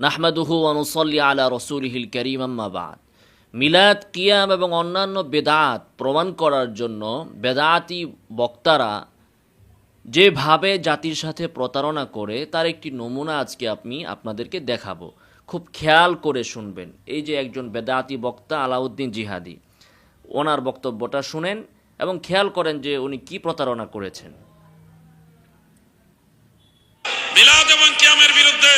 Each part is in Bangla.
নাহমাদুহু অনুসল্লি আলা রসুলহিল করিম আম্মাবাদ মিলাদ, কিয়াম এবং অন্যান্য বেদাত প্রমাণ করার জন্য বেদাতি বক্তারা যেভাবে জাতির সাথে প্রতারণা করে, তার একটি নমুনা আজকে আমি আপনাদেরকে দেখাবো। খুব খেয়াল করে শুনবেন। এই যে একজন বেদাতি বক্তা আলাউদ্দিন জিহাদি, ওনার বক্তব্যটা শুনেন এবং খেয়াল করেন যে উনি কি প্রতারণা করেছেন মিলাদ এবং কিয়ামের বিরুদ্ধে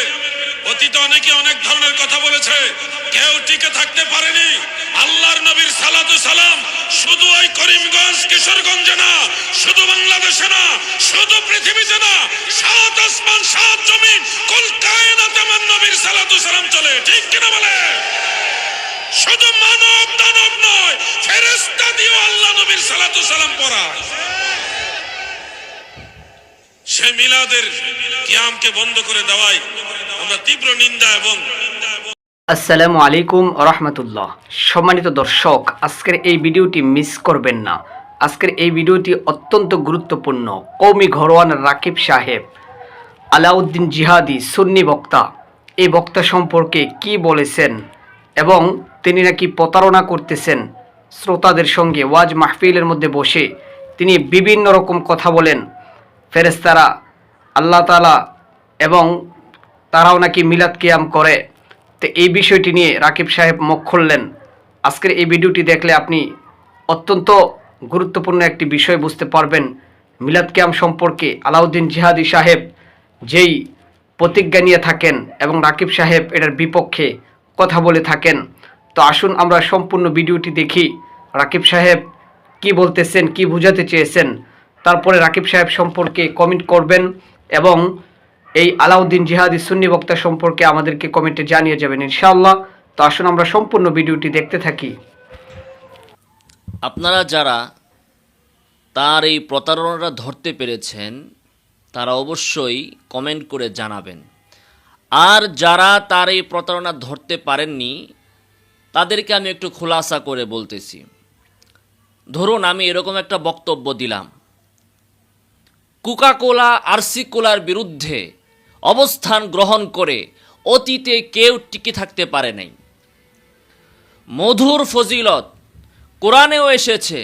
অতীতে অনেকে অনেক ধরনের কথা বলেছে। কেউ টিকে থাকতে পারেনি। আল্লাহর নবীর সালাতু সালাম শুধু ওই করিমগঞ্জ, কিশোরগঞ্জে না, শুধু বাংলাদেশে না, শুধু পৃথিবীতে না, সাত আসমান, সাত জমিন, কুল কায়নাতে আমার নবীর সালাতু সালাম চলে। ঠিক কিনা বলে? শুধু মানব দানব নয়, ফেরেশতা দিয়েও আল্লাহ নবীর সালাতু সালাম পড়ায়। সে মিলাদের কিয়ামকে বন্ধ করে দেওয়াই আমরা তীব্র নিন্দা এবং আসসালামু আলাইকুম রহমতুল্লাহ। সম্মানিত দর্শক, আজকের এই ভিডিওটি মিস করবেন না। আজকের এই ভিডিওটি অত্যন্ত গুরুত্বপূর্ণ। কৌমি ঘরোয়ান রাকিব সাহেব আলাউদ্দিন জিহাদি সুন্নি বক্তা এই বক্তা সম্পর্কে কি বলেছেন এবং তিনি নাকি প্রতারণা করতেছেন শ্রোতাদের সঙ্গে ওয়াজ মাহফিলের মধ্যে বসে তিনি বিভিন্ন রকম কথা বলেন। ফেরেস্তারা আল্লাহ তালা এবং তারাও নাকি মিলাদ কিয়াম করে। তো এই বিষয়টি নিয়ে রাকিব সাহেব মুখ খুললেন। আজকের এই ভিডিওটি দেখলে আপনি অত্যন্ত গুরুত্বপূর্ণ একটি বিষয় বুঝতে পারবেন। মিলাদ কিয়াম সম্পর্কে আলাউদ্দিন জিহাদি সাহেব যেই প্রতিজ্ঞা নিয়ে থাকেন এবং রাকিব সাহেব এটার বিপক্ষে কথা বলে থাকেন। তো আসুন আমরা সম্পূর্ণ ভিডিওটি দেখি রাকিব সাহেব কি বলতেছেন, কি বোঝাতে চেয়েছেন। তারপরে রাকিব সাহেব সম্পর্কে কমেন্ট করবেন এবং এই আলাউদ্দিন জিহাদি সুন্নি বক্তা সম্পর্কে আমাদেরকে কমেন্টে জানিয়ে যাবেন, ইনশাআল্লাহ। তো আসুন আমরা সম্পূর্ণ ভিডিওটি দেখতে থাকি। আপনারা যারা তার এই প্রতারণাটা ধরতে পেরেছেন, তারা অবশ্যই কমেন্ট করে জানাবেন। আর যারা তার এই প্রতারণা ধরতে পারেননি, তাদেরকে আমি একটু খোলাসা করে বলতেছি। ধরুন, আমি এরকম একটা বক্তব্য দিলাম। কুকাকোলা আরসিকোলার বিরুদ্ধে অবস্থান গ্রহণ করে অতীতে কেউ টিকে থাকতে পারে নাই। মধুর ফজিলত, কোরআনেও এসেছে,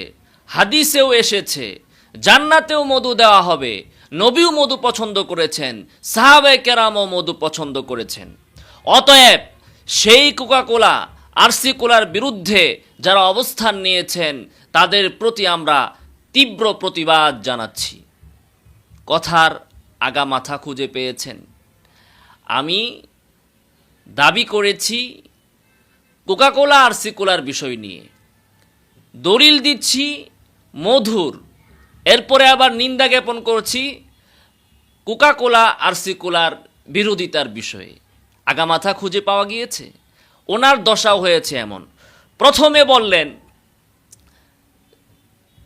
হাদিসেও এসেছে, জান্নাতেও মধু দেওয়া হবে, নবীও মধু পছন্দ করেছেন সাহাবে কেরামও মধু পছন্দ করেছেন। অতএব সেই কোকাকোলা, আরসি কোলার বিরুদ্ধে যারা অবস্থান নিয়েছেন, তাদের প্রতি আমরা তীব্র প্রতিবাদ জানাচ্ছি। কথার আগা মাথা খুঁজে পেয়েছেন। আমি দাবি করেছি কোকাকোলা আর সিকুলার বিষয় নিয়ে। দলিল দিচ্ছি মধুর। এরপরে আবার নিন্দা জ্ঞাপন করছি কোকাকোলা আর সিকুলার বিরোধিতার বিষয়ে। আগামাথা খুঁজে পাওয়া গিয়েছে। ওনার দশাও হয়েছে এমন। প্রথমে বললেন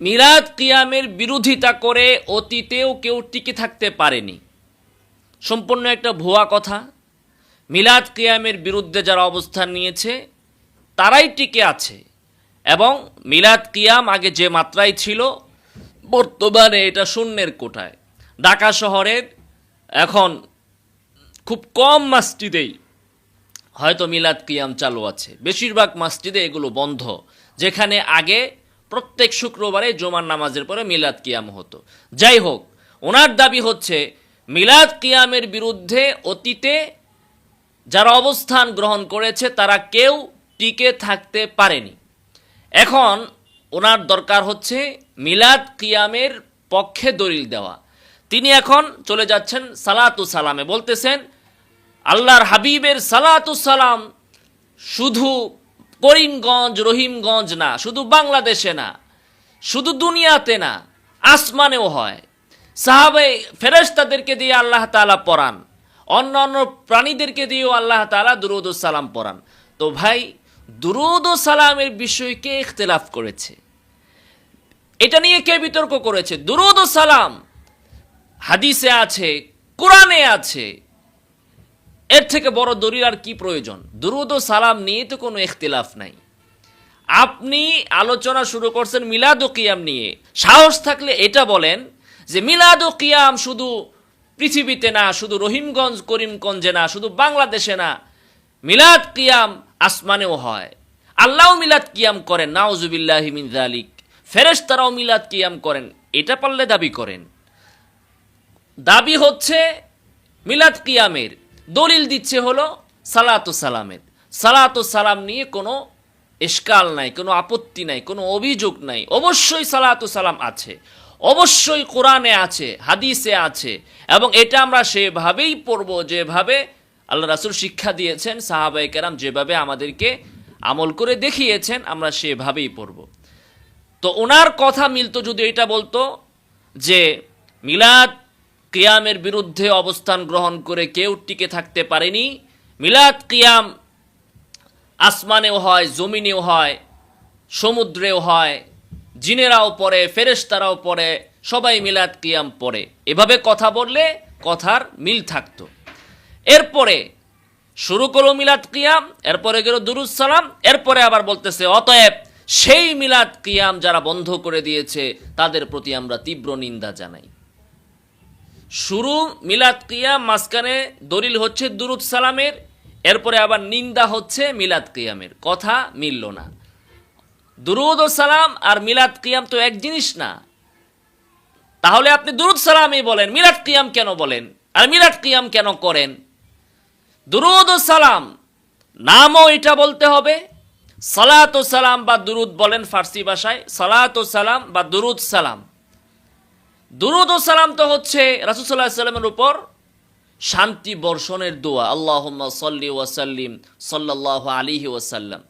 মিলাদ কিয়ামের বিরোধিতা করে অতীতেও কেউ টিকে থাকতে পারেনি। সম্পূর্ণ একটা ভুয়া কথা। মিলাদ কিয়ামের বিরুদ্ধে যারা অবস্থান নিয়েছে, তারাই টিকে আছে এবং মিলাদ কিয়াম আগে যে মাত্রায় ছিল, বর্তমানে এটা শূন্যের কোটায় ঢাকা শহরের এখন খুব কম মসজিদেই হয়তো মিলাদ কিয়াম চালু আছে। বেশিরভাগ মসজিদে এগুলো বন্ধ। যেখানে আগে প্রত্যেক শুক্রবারে জুমার নামাজের পরে মিলাদ কিয়াম হতো। যাই হোক ওনার দাবি হচ্ছে, মিলাদ কিয়ামের বিরুদ্ধে অতীতে যারা অবস্থান গ্রহণ করেছে, তারা কেউ টিকে থাকতে পারেনি। এখন ওনার দরকার হচ্ছে মিলাদ কিয়ামের পক্ষে দলিল দেওয়া। তিনি এখন চলে যাচ্ছেন সালাতু সালামে। বলতেছেন, আল্লাহর হাবিবের সালাতু সালাম শুধু করিমগঞ্জ, রহিমগঞ্জ না, শুধু বাংলাদেশে না, শুধু দুনিয়াতে না, আসমানেও হয়। সাহাবে ফেরেশতাদেরকে দিয়ে আল্লাহ তাআলা পড়ান। অন্য অন্য প্রাণীদেরকে দিয়েও আল্লাহ তাআলা দুরুদ সালাম পড়ান। তো ভাই, দুরুদ সালামের বিষয়ে কে ইখতিলাফ করেছে? এটা নিয়ে কে বিতর্ক করেছে? দুরুদ সালাম। হাদিসে আছে, কোরআনে আছে এর থেকে বড় দলিল আর কি প্রয়োজন? দুরুদ ও সালাম নিয়ে তো কোনো ইখতিলাফ নাই। আপনি আলোচনা শুরু করছেন মিলাদ ও কিয়াম নিয়ে। সাহস থাকলে এটা বলেন যে মিলাদ ও কিয়াম শুধু পৃথিবীতে না, শুধু রহিমগঞ্জ, করিমগঞ্জে না, শুধু বাংলাদেশে না, মিলাদ কিয়াম আসমানেও হয়। আল্লাহও মিলাদ কিয়াম করেন নাউজুবিল্লাহি মিন জালিক ফেরেশতারাও মিলাদ কিয়াম করেন, এটা পারলে দাবি করেন। দাবি হচ্ছে মিলাদ কিয়ামের। দলিল দিচ্ছে হলো সালাত সালামের। সালাত সালাম নিয়ে কোনো এসকাল নাই, কোনো আপত্তি নাই, কোনো অভিযোগ নাই। অবশ্যই সালাত সালাম আছে। অবশ্যই কোরআনে আছে, হাদিসে আছে। এবং এটা আমরা সেভাবেই পড়ব, যেভাবে আল্লাহ রাসুল শিক্ষা দিয়েছেন সাহাবাই কেরাম যেভাবে আমাদেরকে আমল করে দেখিয়েছেন, আমরা সেভাবেই পড়ব। তো ওনার কথা মিলতো যদি এটা বলতো যে মিলাদ কিয়ামের বিরুদ্ধে অবস্থান গ্রহণ করে কেউ টিকে থাকতে পারেনি। মিলাদ কিয়াম আসমানেও হয়, জমিনেও হয়, সমুদ্রেও হয়, জিনেরাও পড়ে, ফেরেশতারাও পড়ে, সবাই মিলাদ কিয়াম পড়ে। এভাবে কথা বললে কথার মিল থাকতো। এরপরে শুরু করো মিলাদ কিয়াম, এরপরে গেল সালাম, এরপরে আবার বলতেছে, অতএব সেই মিলাদ কিয়াম যারা বন্ধ করে দিয়েছে, তাদের প্রতি আমরা তীব্র নিন্দা জানাই। শুরু মিলাদ কিয়াম, মাঝখানে দলিল হচ্ছে দুরুদ সালামের, এরপরে আবার নিন্দা হচ্ছে মিলাদ কিয়ামের। কথা মিলল না। দুরুদ ও সালাম আর মিলাদ কিয়াম তো এক জিনিস না। তাহলে আপনি দুরুদ সালামই বলেন, মিলাদ কিয়াম কেন বলেন? আর মিলাদ কিয়াম কেন করেন? দুরুদ ও সালাম, নামও এটা বলতে হবে। সালাত ও সালাম বা দুরুদ বলেন ফার্সি ভাষায়, সালাত ও সালাম বা দুরুদ সালাম। দুরুদ ও সালাম তো হচ্ছে রাসুসাল্লাহ সাল্লামের উপর। শান্তি বর্ষণের দোয়া আল্লাহ সাল্লি ওয়াসাল্লিম সাল্লাহ আলিহি ওয়াসাল্লাম।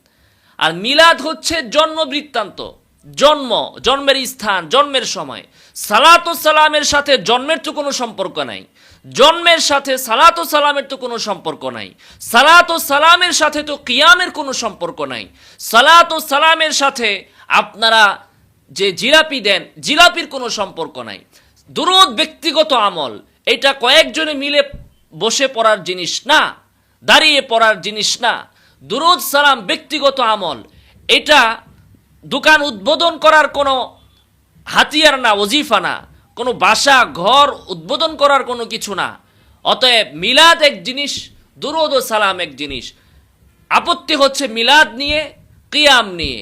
আর মিলাদ হচ্ছে জন্ম বৃত্তান্ত, জন্ম, জন্মের স্থান, জন্মের সময়। সালাত ও সালামের সাথে জন্মের তো কোনো সম্পর্ক নাই। জন্মের সাথে সালাত ও সালামের তো কোনো সম্পর্ক নাই। সালাত ও সালামের সাথে তো কিয়ামের কোনো সম্পর্ক নাই। সালাত ও সালামের সাথে আপনারা যে জিলাপি দেন, জিলাপির কোনো সম্পর্ক নাই। দুরুদ ব্যক্তিগত আমল, এটা কয়েকজনে মিলে বসে পড়ার জিনিস না, দাঁড়িয়ে পড়ার জিনিস না। দুরুদ সালাম ব্যক্তিগত আমল, এটা দোকান উদ্বোধন করার কোনো হাতিয়ার না, ওজিফা না। কোনো বাসা, ঘর উদ্বোধন করার কোনো কিছু না। অতএব মিলাদ এক জিনিস, দুরুদ ও সালাম এক জিনিস। আপত্তি হচ্ছে মিলাদ নিয়ে, কিয়াম নিয়ে।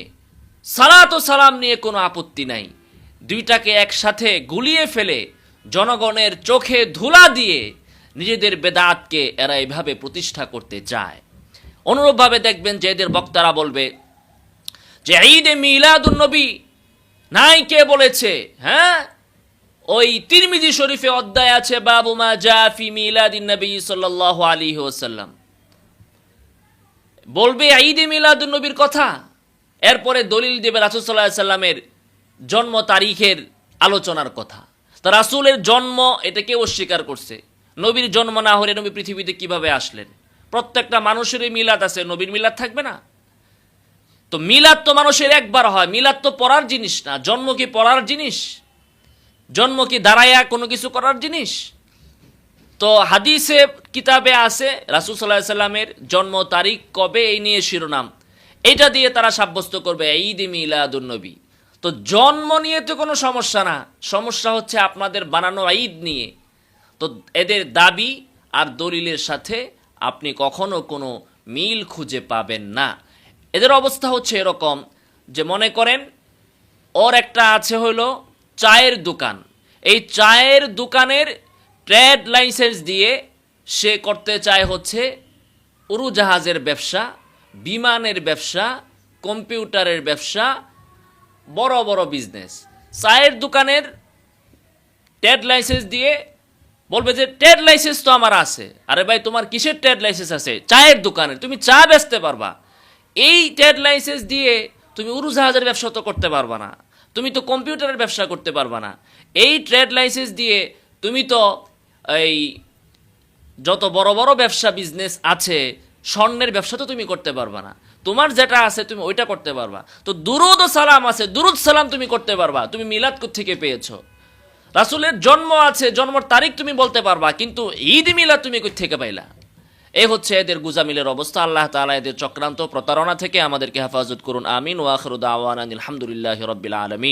সালাত ও সালাম নিয়ে কোনো আপত্তি নাই। দুইটাকে একসাথে গুলিয়ে ফেলে জনগণের চোখে ধুলা দিয়ে নিজেদের বেদাতকে এরা এভাবে প্রতিষ্ঠা করতে চায়। অনুরূপভাবে দেখবেন যে এদের বক্তারা বলবে যে ঈদে মিলাদুন নবী নাই কে বলেছে হ্যাঁ? ওই তিরমিজি শরীফে অধ্যায় আছে, বাবু মা জাফি মিলাদিন নবী সাল্লাল্লাহু আলাইহি ওয়াসাল্লাম। বলবে, ঈদে মিলাদুন নবীর কথা? এরপরে দলিল দেবে রাসুল সাল্লাহ সাল্লামের জন্ম তারিখের আলোচনার কথা। তা রাসুলের জন্ম এটাকে অস্বীকার করছে। নবীর জন্ম না হলে নবী পৃথিবীতে কীভাবে আসলেন? প্রত্যেকটা মানুষেরই মিলাদ আছে, নবীর মিলাদ থাকবে না? তো মিলাদ তো মানুষের একবার হয়, মিলাদ তো পড়ার জিনিস না। জন্ম কি পড়ার জিনিস? জন্ম কি দাঁড়াইয়া কোনো কিছু করার জিনিস? তো হাদিসে, কিতাবে আছে রাসুল সাল্লাহ সাল্লামের জন্ম তারিখ কবে, এই নিয়ে শিরোনাম। এটা দিয়ে তারা সাব্যস্ত করবে ঈদ মিলাদুন নবী। তো জন্ম নিয়ে তো কোনো সমস্যা না, সমস্যা হচ্ছে আপনাদের বানানো ঈদ নিয়ে। তো এদের দাবি আর দলিলের সাথে আপনি কখনো কোনো মিল খুঁজে পাবেন না। এদের অবস্থা হচ্ছে এরকম যে মনে করেন, ওর একটা আছে হলো চায়ের দোকান। এই চায়ের দোকানের ট্রেড লাইসেন্স দিয়ে সে করতে চায় হচ্ছে উড়োজাহাজের ব্যবসা বিমানের ব্যবসা, কম্পিউটারের ব্যবসা, বড় বড় বিজনেস চায়ের দোকানের ট্রেড লাইসেন্স দিয়ে বলবে যে ট্রেড লাইসেন্স তো আমার আছে। আরে ভাই, তোমার কিসের ট্রেড লাইসেন্স আছে? চায়ের দোকানের, তুমি চা বেচতে পারবা। এই ট্রেড লাইসেন্স দিয়ে তুমি উড়োজাহাজের ব্যবসা তো করতে পারবা না। তুমি তো কম্পিউটারের ব্যবসা করতে পারবা না। এই ট্রেড লাইসেন্স দিয়ে তুমি তো এই যত বড় বড় ব্যবসা বিজনেস আছে স্বর্ণের ব্যবসা তো তুমি করতে পারবা না। তোমার যেটা আছে তুমি ওইটা করতে পারবা। তো দুরুদ ও সালাম আছে, দুরুদ সালাম তুমি করতে পারবা। তুমি মিলাদ থেকে পেয়েছ? রাসুলের জন্ম আছে, জন্মর তারিখ তুমি বলতে পারবা, কিন্তু ঈদ মিলাদ তুমি থেকে পাইলা? এই হচ্ছে এদের গুজামিলের অবস্থা। আল্লাহ তাআলা এদের চক্রান্ত প্রতারণা থেকে আমাদেরকে হেফাজত করুন। আমিন। ওয়াখরুদ আওয়ান আলহামদুলিল্লাহ রবিল আলমিন।